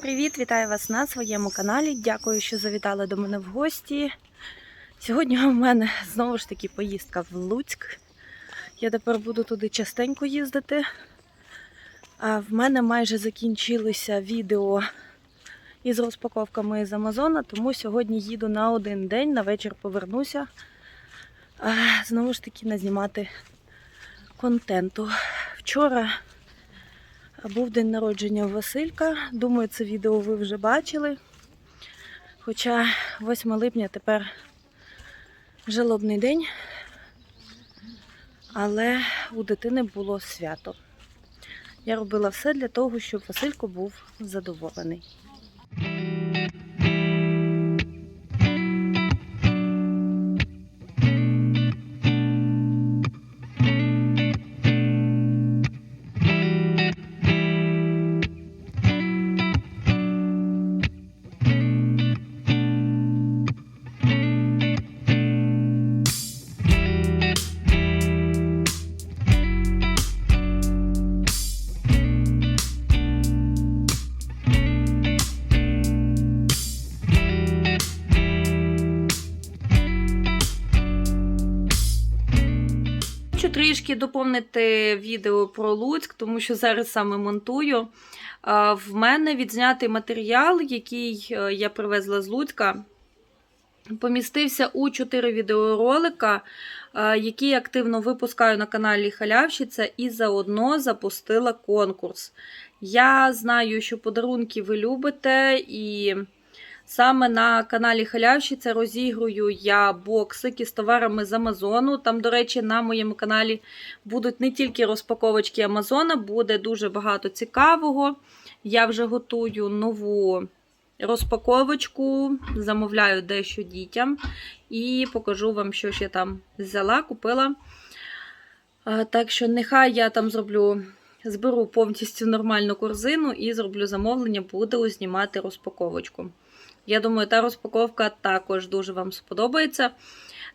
Привіт! Вітаю вас на своєму каналі. Дякую, що завітали до мене в гості. Сьогодні у мене знову ж таки поїздка в Луцьк. Я тепер буду туди частенько їздити. А в мене майже закінчилися відео із розпаковками з Амазона, тому сьогодні їду на один день, на вечір повернуся. Знову ж таки, назнімати контенту. Вчора був день народження Василька. Думаю, це відео ви вже бачили. Хоча 8 липня тепер жалобний день, але у дитини було свято. Я робила все для того, щоб Василько був задоволений. Трішки доповнити відео про Луцьк, тому що зараз саме монтую. В мене відзнятий матеріал, який е, я привезла з Луцька, помістився у 4 відеоролика, е, які я активно випускаю на каналі Халявщиця, і заодно запустила конкурс. Я знаю, що подарунки ви любите, і Саме на каналі Халявщиця розігрую я боксики з товарами з Амазону. Там, до речі, на моєму каналі будуть не тільки розпаковочки Амазона, буде дуже багато цікавого. Я вже готую нову розпаковочку, замовляю дещо дітям і покажу вам, що ще там взяла, купила. Так що, нехай я там зроблю. Зберу повністю нормальну корзину і зроблю замовлення, буду знімати розпаковочку. Я думаю, та розпаковка також дуже вам сподобається.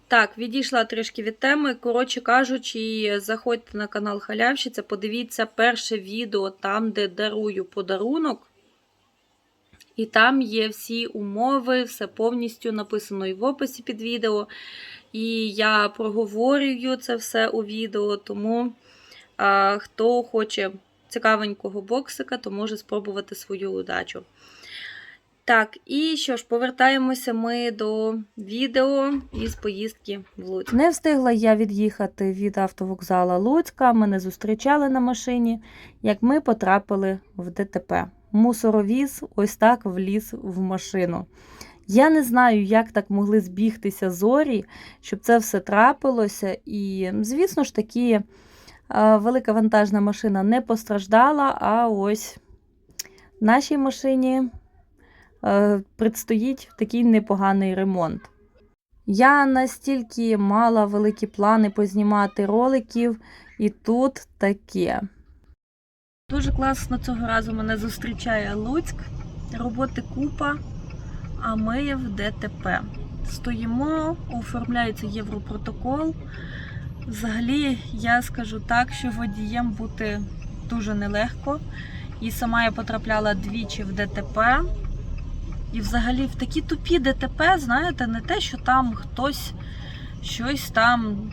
Так, відійшла трішки від теми. Коротше кажучи, заходьте на канал Халявщиця, подивіться перше відео там, де дарую подарунок. І там є всі умови, все повністю написано і в описі під відео. І я проговорюю це все у відео, тому а, хто хоче цікавенького боксика, то може спробувати свою удачу. Так, і що ж, повертаємося ми до відео із поїздки в Луцьк. Не встигла я від'їхати від автовокзала Луцька. Мене зустрічали на машині, як ми потрапили в ДТП. Мусоровіз ось так вліз в машину. Я не знаю, як так могли збігтися зорі, щоб це все трапилося. І, звісно ж таки, велика вантажна машина не постраждала, а ось нашій машині предстоїть такий непоганий ремонт. Я настільки мала великі плани познімати роликів, і тут таке. Дуже класно цього разу мене зустрічає Луцьк. Роботи купа, а ми в ДТП. Стоїмо, оформляється Європротокол. Взагалі, я скажу так, що водієм бути дуже нелегко. І сама я потрапляла двічі в ДТП. І взагалі в такі тупі ДТП, знаєте, не те, що там хтось щось там,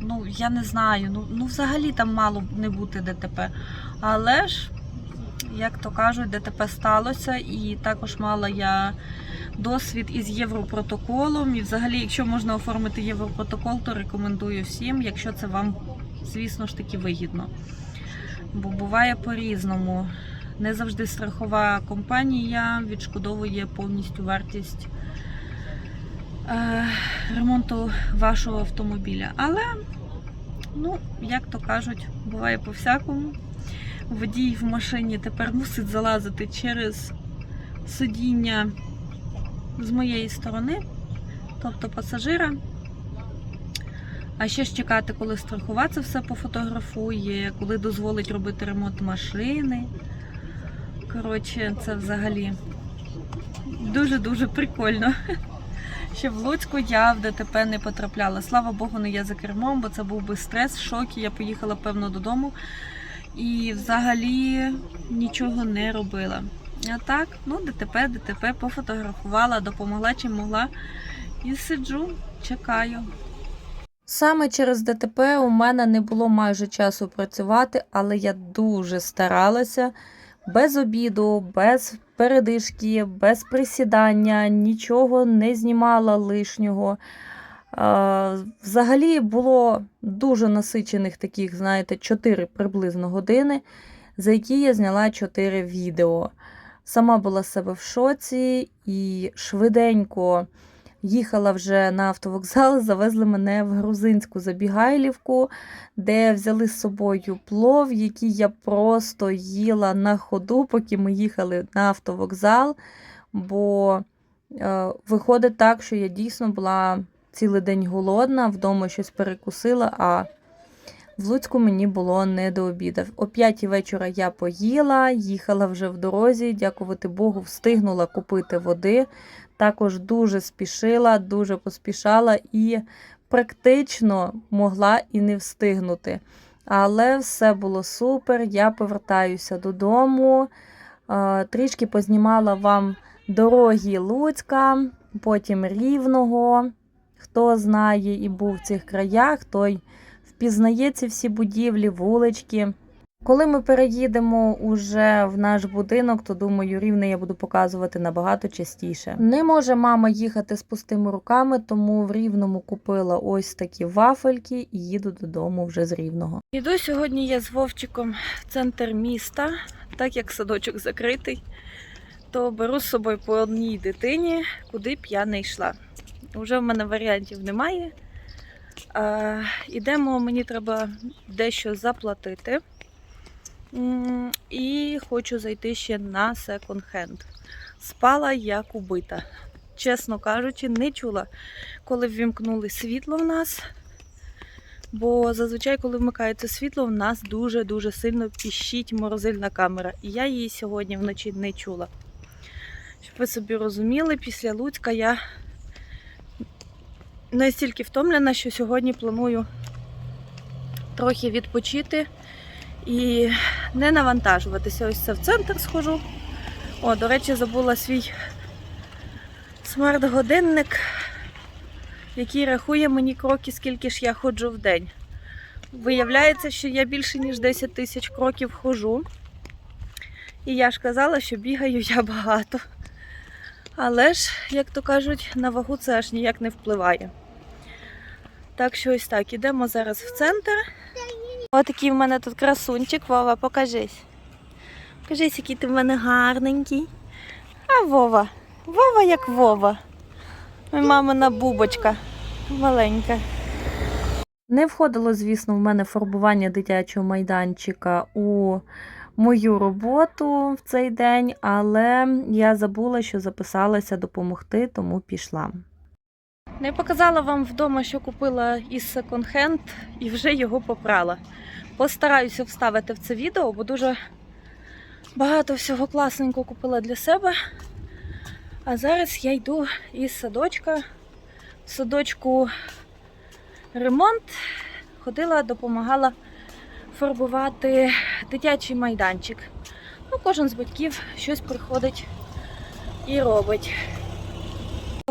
ну, я не знаю, ну, ну взагалі там мало б не бути ДТП. Але ж, як то кажуть, ДТП сталося, і також мала я досвід із Європротоколом. І взагалі, якщо можна оформити Європротокол, то рекомендую всім, якщо це вам, звісно ж таки, вигідно. Бо буває по-різному. Не завжди страхова компанія відшкодовує повністю вартість е, ремонту вашого автомобіля. Але, ну, як то кажуть, буває по-всякому. Водій в машині тепер мусить залазити через сидіння з моєї сторони, тобто пасажира. А ще ж чекати, коли страхова все пофотографує, коли дозволить робити ремонт машини. Коротше, це взагалі дуже-дуже прикольно. Ще в Луцьку я в ДТП не потрапляла. Слава Богу, не я за кермом, бо це був би стрес, шок. і Я поїхала, певно, додому і взагалі нічого не робила. А так, ну ДТП, ДТП, пофотографувала, допомогла чим могла. І сиджу, чекаю. Саме через ДТП у мене не було майже часу працювати, але я дуже старалася без обіду, без передишки, без присідання, нічого не знімала лишнього. Взагалі було дуже насичених таких, знаєте, 4 приблизно години, за які я зняла 4 відео. Сама була себе в шоці і швиденько їхала вже на автовокзал, завезли мене в грузинську забігайлівку, де взяли з собою плов, який я просто їла на ходу, поки ми їхали на автовокзал. Бо е, виходить так, що я дійсно була цілий день голодна, вдома щось перекусила, а в Луцьку мені було не до обіду. О п'ятій вечора я поїла, їхала вже в дорозі, дякувати Богу, встигнула купити води. Також дуже спішила, дуже поспішала і практично могла і не встигнути. Але все було супер. Я повертаюся додому. Е, Трішки познімала вам дороги Луцька, потім Рівного. Хто знає і був в цих краях, той впізнає ці всі будівлі, вулички. Коли ми переїдемо уже в наш будинок, то думаю, рівне я буду показувати набагато частіше. Не може мама їхати з пустими руками, тому в рівному купила ось такі вафельки і їду додому вже з рівного. Іду сьогодні я з Вовчиком в центр міста, так як садочок закритий, то беру з собою по одній дитині, куди б я не йшла. Уже в мене варіантів немає. Ідемо, мені треба дещо заплатити. І хочу зайти ще на секонд-хенд. Спала як убита. Чесно кажучи, не чула, коли ввімкнули світло в нас. Бо зазвичай, коли вмикається світло, в нас дуже-дуже сильно піщить морозильна камера. І я її сьогодні вночі не чула. Щоб ви собі розуміли, після Луцька я настільки втомлена, що сьогодні планую трохи відпочити і не навантажуватися. Ось це в центр схожу. О, до речі, забула свій смарт-годинник, який рахує мені кроки, скільки ж я ходжу в день. Виявляється, що я більше ніж 10 тисяч кроків ходжу. І я ж казала, що бігаю я багато. Але ж, як то кажуть, на вагу це аж ніяк не впливає. Так що ось так, ідемо зараз в центр. Отакий в мене тут красунчик, Вова, покажись. Покажись, який ти в мене гарненький. А Вова, Вова як Вова. Моя мамина бубочка маленька. Не входило, звісно, в мене фарбування дитячого майданчика у мою роботу в цей день, але я забула, що записалася допомогти, тому пішла. Не показала вам вдома, що купила із секонд-хенд і вже його попрала. Постараюся вставити в це відео, бо дуже багато всього класненького купила для себе. А зараз я йду із садочка. В садочку ремонт. Ходила, допомагала фарбувати дитячий майданчик. Ну, кожен з батьків щось приходить і робить.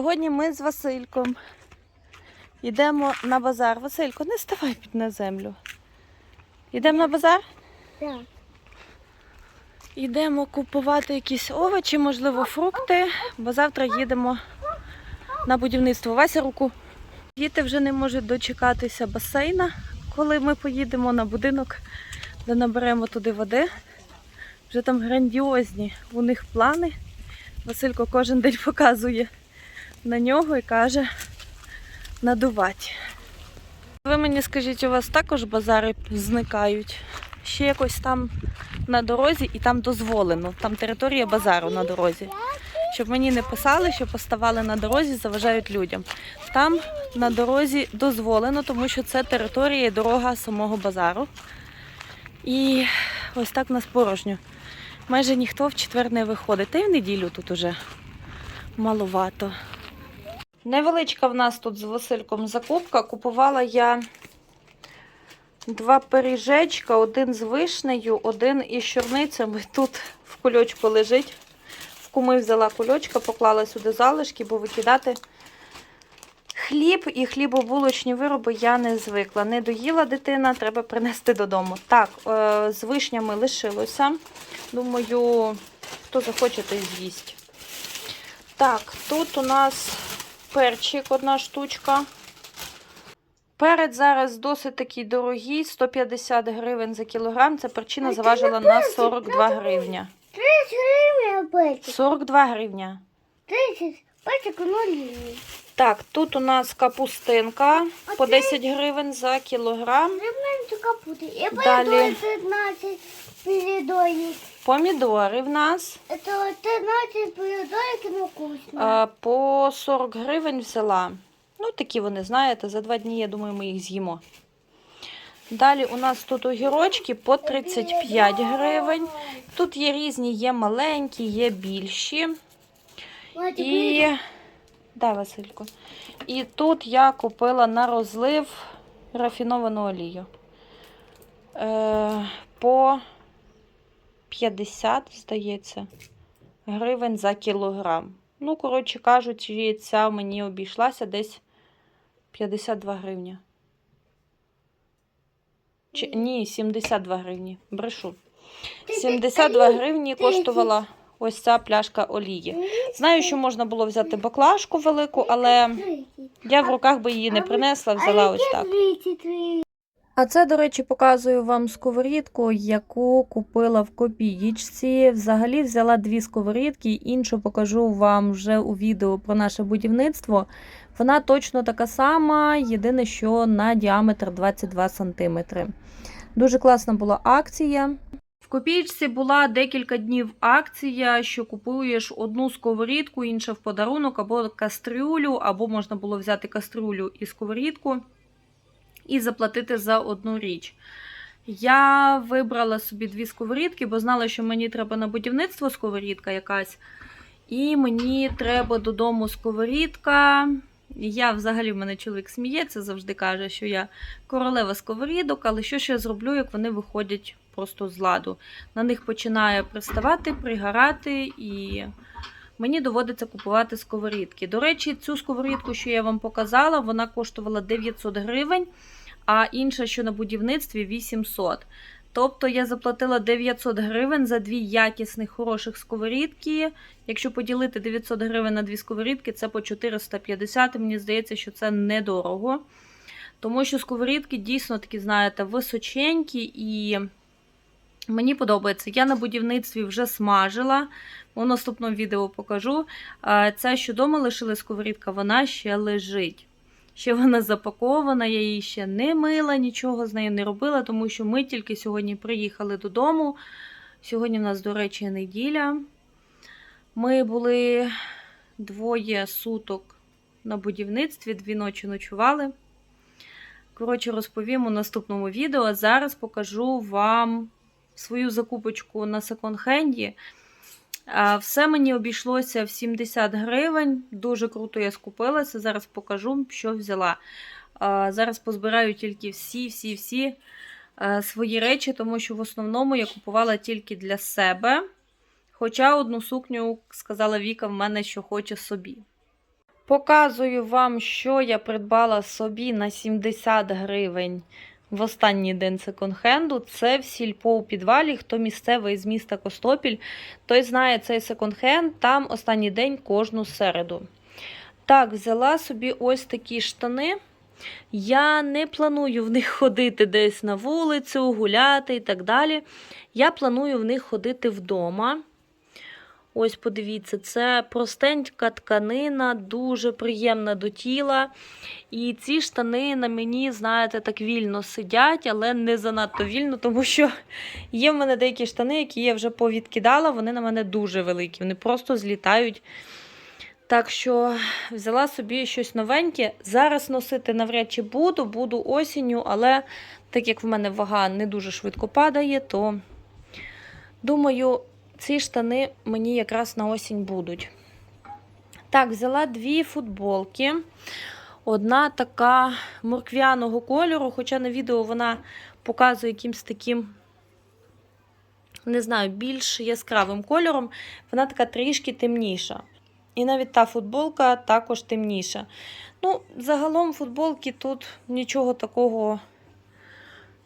Сьогодні ми з Васильком йдемо на базар. Василько, не ставай під на землю. Йдемо на базар? Так. Йдемо купувати якісь овочі, можливо, фрукти, бо завтра їдемо на будівництво. Вася руку. Діти вже не можуть дочекатися басейна, коли ми поїдемо на будинок, де наберемо туди води. Вже там грандіозні у них плани. Василько кожен день показує на нього і каже надувати. Ви мені скажіть, у вас також базари зникають? Ще якось там на дорозі і там дозволено. Там територія базару на дорозі. Щоб мені не писали, що поставали на дорозі, заважають людям. Там на дорозі дозволено, тому що це територія і дорога самого базару. І ось так нас порожньо. Майже ніхто в четвер не виходить. Та й в неділю тут уже маловато. Невеличка в нас тут з Васильком закупка. Купувала я два пиріжечка, один з вишнею, один із чорницями. Тут в кульочку лежить. В куми взяла кульочка, поклала сюди залишки, бо викидати хліб і хлібобулочні вироби я не звикла. Не доїла дитина, треба принести додому. Так, е, з вишнями лишилося. Думаю, хто захоче, той з'їсть. Так, тут у нас перчик одна штучка. Перець зараз досить такий дорогий, 150 гривень за кілограм. Ця перчина заважила на 42 гривня. 30 гривень печик. 42 гривня. 30 печик у нулі. Так, тут у нас капустинка по 10 гривень за кілограм. Далі. Помідори 15. Помідори в нас Це 13 передоїк і ну вкусно. по 40 гривень взяла. Ну, такі вони, знаєте, за два дні, я думаю, ми їх з'їмо. Далі у нас тут огірочки по 35 гривень. Тут є різні, є маленькі, є більші. І. Да, Василько. І тут я купила на розлив рафіновану олію. Е, по 50, здається, гривень за кілограм. Ну, коротше кажучи, ця мені обійшлася десь 52 гривні. Чи, ні, 72 гривні. Брешу. 72 гривні коштувала ось ця пляшка олії. Знаю, що можна було взяти баклажку велику, але я в руках би її не принесла, взяла ось так. А це, до речі, показую вам сковорідку, яку купила в копієчці. Взагалі взяла дві сковорідки, іншу покажу вам вже у відео про наше будівництво. Вона точно така сама, єдине, що на діаметр 22 см. Дуже класна була акція. В копієчці була декілька днів акція, що купуєш одну сковорідку, інша в подарунок, або кастрюлю, або можна було взяти кастрюлю і сковорідку і заплатити за одну річ. Я вибрала собі дві сковорідки, бо знала, що мені треба на будівництво сковорідка якась. І мені треба додому сковорідка. Я взагалі в мене чоловік сміється, завжди каже, що я королева сковорідок, але що ж я зроблю, як вони виходять просто з ладу. На них починає приставати, пригорати, і мені доводиться купувати сковорідки. До речі, цю сковорідку, що я вам показала, вона коштувала 900 гривень, а інша, що на будівництві, 800. Тобто я заплатила 900 гривень за дві якісних хороших сковорідки. Якщо поділити 900 гривень на дві сковорідки, це по 450. Мені здається, що це недорого. Тому що сковорідки дійсно такі, знаєте, височенькі і мені подобається. Я на будівництві вже смажила. У наступному відео покажу. Це, що вдома лишили сковорідка, вона ще лежить. Ще вона запакована, я її ще не мила, нічого з нею не робила, тому що ми тільки сьогодні приїхали додому. Сьогодні в нас, до речі, неділя. Ми були двоє суток на будівництві, дві ночі ночували. Коротше, розповім у наступному відео. А зараз покажу вам свою закупочку на секонд-хенді. Все мені обійшлося в 70 гривень. Дуже круто я скупилася. Зараз покажу, що взяла. Зараз позбираю тільки всі-всі-всі свої речі, тому що в основному я купувала тільки для себе. Хоча одну сукню, сказала Віка, в мене що хоче собі. Показую вам, що я придбала собі на 70 гривень в останній день секонд-хенду. Це в сільпо у підвалі. Хто місцевий з міста Костопіль, той знає цей секонд-хенд, там останній день кожну середу. Так, взяла собі ось такі штани. Я не планую в них ходити десь на вулицю, гуляти і так далі. Я планую в них ходити вдома. Ось, подивіться, це простенька тканина, дуже приємна до тіла. І ці штани на мені, знаєте, так вільно сидять, але не занадто вільно, тому що є в мене деякі штани, які я вже повідкидала, вони на мене дуже великі, вони просто злітають. Так що взяла собі щось новеньке. Зараз носити навряд чи буду, буду осінню, але так як в мене вага не дуже швидко падає, то думаю, ці штани мені якраз на осінь будуть. Так, взяла дві футболки. Одна така морквяного кольору, хоча на відео вона показує якимсь таким не знаю, більш яскравим кольором, вона така трішки темніша. І навіть та футболка також темніша. Ну, загалом футболки тут нічого такого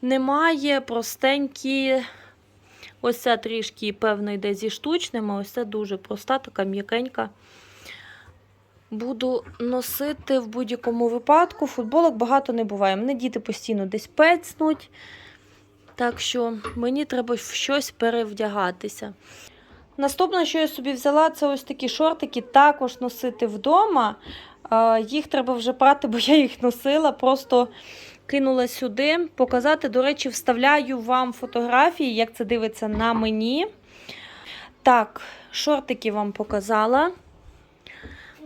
немає, простенькі. Ось ця трішки, певно, йде зі штучним, а ось ця дуже проста, така м'якенька. Буду носити в будь-якому випадку. Футболок багато не буває. Мене діти постійно десь пецнуть. Так що мені треба в щось перевдягатися. Наступне, що я собі взяла, це ось такі шортики, також носити вдома. Е, Їх треба вже прати, бо я їх носила. Просто кинула сюди. Показати, до речі, вставляю вам фотографії, як це дивиться на мені. Так, шортики вам показала.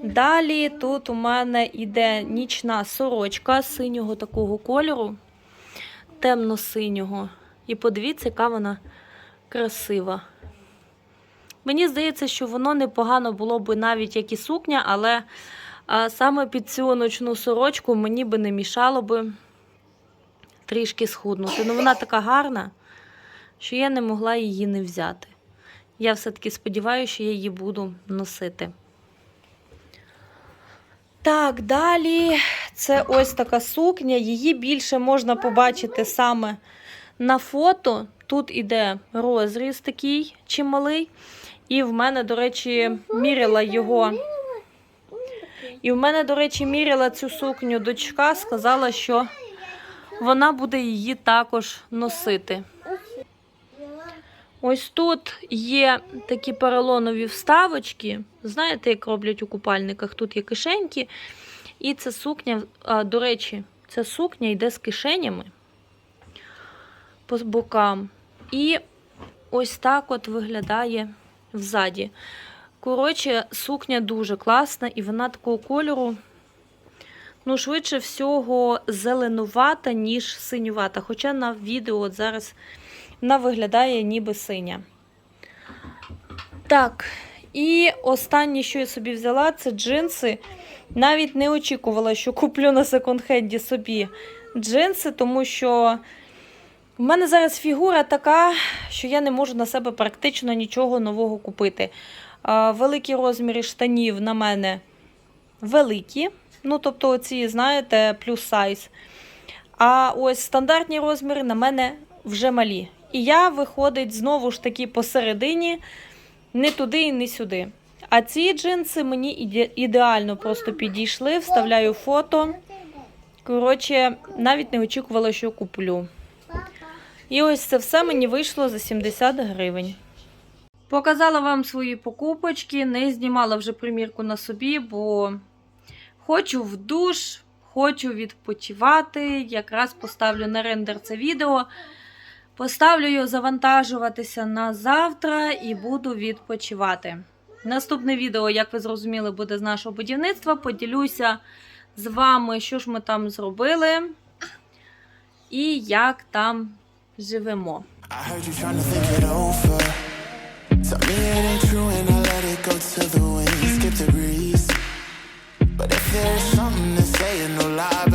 Далі тут у мене йде нічна сорочка синього такого кольору, темно-синього. І подивіться, яка вона красива. Мені здається, що воно непогано було б навіть як і сукня, але саме під цю ночну сорочку мені би не мішало би трішки схуднути. Ну, вона така гарна, що я не могла її не взяти. Я все-таки сподіваюся, що я її буду носити. Так, далі це ось така сукня. Її більше можна побачити саме на фото. Тут іде розріз такий чималий. І в мене, до речі, міряла його. І в мене, до речі, міряла цю сукню дочка, сказала, що вона буде її також носити. Ось тут є такі поролонові вставочки. Знаєте, як роблять у купальниках? Тут є кишеньки. І ця сукня, до речі, ця сукня йде з кишенями по бокам. І ось так от виглядає взаді. Коротше, сукня дуже класна, і вона такого кольору, ну, швидше всього, зеленувата, ніж синювата. Хоча на відео от зараз вона виглядає ніби синя. Так, і останнє, що я собі взяла, це джинси. Навіть не очікувала, що куплю на секонд-хенді собі джинси, тому що в мене зараз фігура така, що я не можу на себе практично нічого нового купити. Великі розміри штанів на мене великі. Ну, тобто, оці, знаєте, плюс сайз. А ось стандартні розміри на мене вже малі. І я, виходить, знову ж таки посередині, не туди і не сюди. А ці джинси мені іде- ідеально просто підійшли, вставляю фото. Коротше, навіть не очікувала, що куплю. І ось це все мені вийшло за 70 гривень. Показала вам свої покупочки, не знімала вже примірку на собі, бо хочу в душ, хочу відпочивати. Якраз поставлю на рендер це відео. Поставлю його завантажуватися на завтра і буду відпочивати. Наступне відео, як ви зрозуміли, буде з нашого будівництва. Поділюся з вами, що ж ми там зробили і як там живемо. I let it There's something to say, no lie.